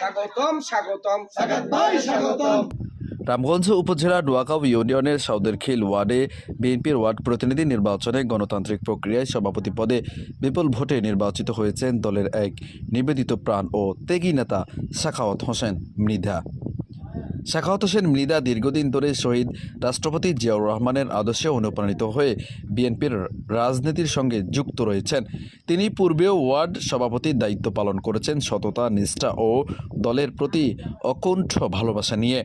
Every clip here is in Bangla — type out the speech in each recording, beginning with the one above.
স্বাগতম স্বাগতম। সাগাত ভাই স্বাগতম। রামগঞ্জ উপজেলা নোয়াগাঁও ইউনিয়নের সাউদেরখিল ওয়ার্ডে বিএনপির ওয়ার্ড প্রতিনিধি নির্বাচনে গণতান্ত্রিক প্রক্রিয়ায় সভাপতি পদে বিপুল ভোটে নির্বাচিত হয়েছেন দলের এক নিবেদিত প্রাণ ও তেগী নেতা সাখাওয়াত হোসেন মৃধা। শাখাওয়াত হোসেন মৃদা দীর্ঘদিন ধরে শহীদ রাষ্ট্রপতি জিয়াউর রহমানের আদর্শে অনুপ্রাণিত হয়ে বিএনপির রাজনীতির সঙ্গে যুক্ত রয়েছেন। তিনি পূর্বেও ওয়ার্ড সভাপতির দায়িত্ব পালন করেছেন সততা, নিষ্ঠা ও দলের প্রতি অকুণ্ঠ ভালোবাসা নিয়ে।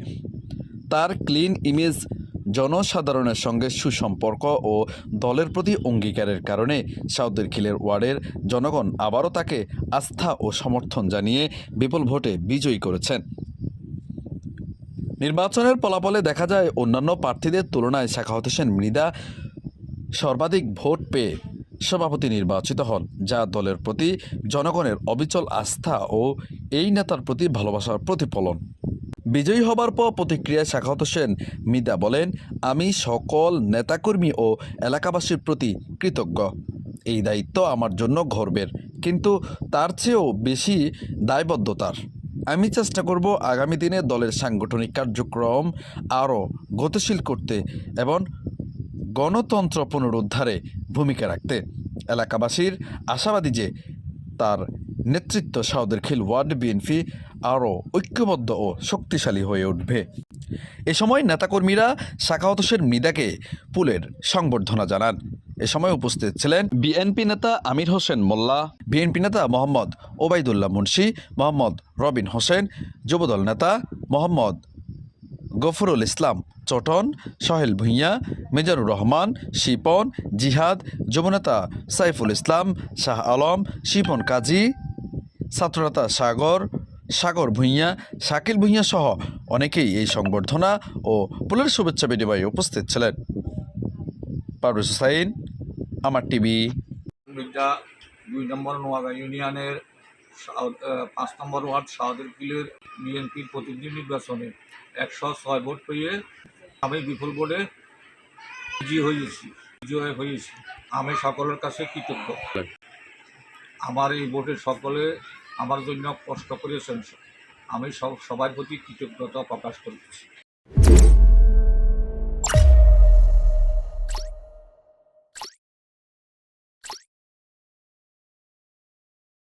তার ক্লিন ইমেজ জনসাধারণের সঙ্গে সুসম্পর্ক ও দলের প্রতি অঙ্গীকারের কারণে সাউদের খিলের ওয়ার্ডের জনগণ আবারও তাকে আস্থা ও সমর্থন জানিয়ে বিপুল ভোটে বিজয়ী করেছেন। নির্বাচনের ফলাফলে দেখা যায় অন্যান্য প্রার্থীদের তুলনায় শাখাওয়াত হোসেন মৃদা। সর্বাধিক ভোট পেয়ে সভাপতি নির্বাচিত হন, যা দলের প্রতি জনগণের অবিচল আস্থা ও এই নেতার প্রতি ভালোবাসার প্রতিফলন। বিজয়ী হবার পর প্রতিক্রিয়ায় শাখাওয়াত হোসেন মিদা বলেন, আমি সকল নেতাকর্মী ও এলাকাবাসীর প্রতি কৃতজ্ঞ। এই দায়িত্ব আমার জন্য গর্বের, কিন্তু তার চেয়েও বেশি দায়বদ্ধতার। আমি চেষ্টা করব আগামী দিনে দলের সাংগঠনিক কার্যক্রম আরও গতিশীল করতে এবং গণতন্ত্র পুনরুদ্ধারে ভূমিকা রাখতে। এলাকাবাসীর আশাবাদী যে তার নেতৃত্ব সাউদের খিল ওয়ার্ড বিএনপি আরও ঐক্যবদ্ধ ও শক্তিশালী হয়ে উঠবে। এ সময় নেতাকর্মীরা হোসেন মৃদাকে পুলের সংবর্ধনা জানান। এ সময় উপস্থিত ছিলেন বিএনপি নেতা আমির হোসেন মোল্লা, বিএনপি নেতা মোহাম্মদ ওবায়দুল্লাহ মুন্সি, মোহাম্মদ রবিন হোসেন, যুবদল নেতা মোহাম্মদ গফরুল ইসলাম চটন, সহেল ভূঁইয়া মেজানুর রহমান, শিপন, জিহাদ যমুনেতা সাইফুল ইসলাম, শাহ আলম, শিপন কাজী, ছাত্রনেতা সাগর সাগর ভূঁইয়া, শাকিল ভূঁইয়া সহ অনেকেই এই সংবর্ধনা ও পুলের শুভেচ্ছা বিনিময়ে উপস্থিত ছিলেন। পারভেজ হুসাইন আমার টিভি। বিদ্যা দুই নম্বর নোয়াগা ইউনিয়নের পাঁচ নম্বর ওয়ার্ড সাউদের কিলের বিএনপির প্রতিনিধি নির্বাচনে একশো ছয় ভোট পেয়ে আমি বিপুল ভোটে বিজয়ী হয়েছি, বিজয় হয়েছি। আমি সকলের কাছে কৃতজ্ঞ। আমার এই ভোটে সকলে আমার জন্য কষ্ট করেছেন। আমি সব সবার প্রতি কৃতজ্ঞতা প্রকাশ করতেছি